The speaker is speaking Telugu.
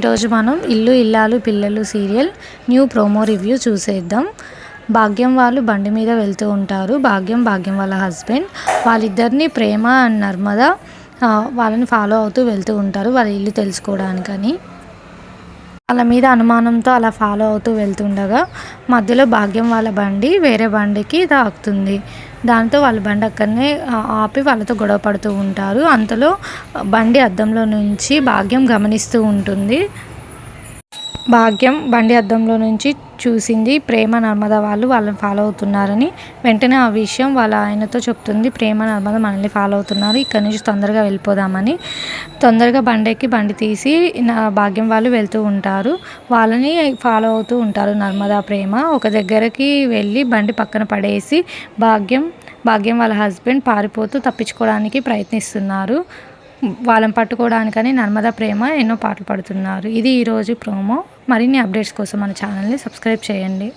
ఈరోజు మనం ఇల్లు ఇల్లాలు పిల్లలు సీరియల్ న్యూ ప్రోమో రివ్యూ చూసేద్దాం. భాగ్యం వాళ్ళు బండి మీద వెళ్తూ ఉంటారు. భాగ్యం భాగ్యం వాళ్ళ హస్బెండ్. వాళ్ళిద్దరిని ప్రేమ అండ్ నర్మద వాళ్ళని ఫాలో అవుతూ వెళ్తూ ఉంటారు. వాళ్ళ ఇల్లు తెలుసుకోవడానికని. వాళ్ళ మీద అనుమానంతో అలా ఫాలో అవుతూ వెళ్తుండగా మధ్యలో భాగ్యం వాళ్ళ బండి వేరే బండికి తాకుతుంది. దాంతో వాళ్ళ బండి అక్కడనే ఆపి వాళ్ళతో గొడవ పడుతూ ఉంటారు. అంతలో బండి అద్దంలో నుంచి భాగ్యం గమనిస్తూ ఉంటుంది. భాగ్యం బండి అద్దంలో నుంచి చూసింది ప్రేమ నర్మద వాళ్ళు వాళ్ళని ఫాలో అవుతున్నారని. వెంటనే ఆ విషయం వాళ్ళ ఆయనతో చెప్తుంది. ప్రేమ నర్మద మనల్ని ఫాలో అవుతున్నారు. ఇక్కడ నుంచి తొందరగా వెళ్ళిపోదామని. తొందరగా బండికి బండి తీసి భాగ్యం వాళ్ళు వెళ్తూ ఉంటారు. వాళ్ళని ఫాలో అవుతూ ఉంటారు నర్మద ప్రేమ. ఒక దగ్గరకి వెళ్ళి బండి పక్కన పడేసి భాగ్యం భాగ్యం వాళ్ళ హస్బెండ్ పారిపోతూ తప్పించుకోవడానికి ప్రయత్నిస్తున్నారు. వాళ్ళని పట్టుకోవడానికని నర్మదా ప్రేమ ఎన్నో పాటలు పాడుతున్నారు. ఇది ఈరోజు ప్రోమో. మరిన్ని అప్డేట్స్ కోసం మన ఛానల్ని సబ్స్క్రైబ్ చేయండి.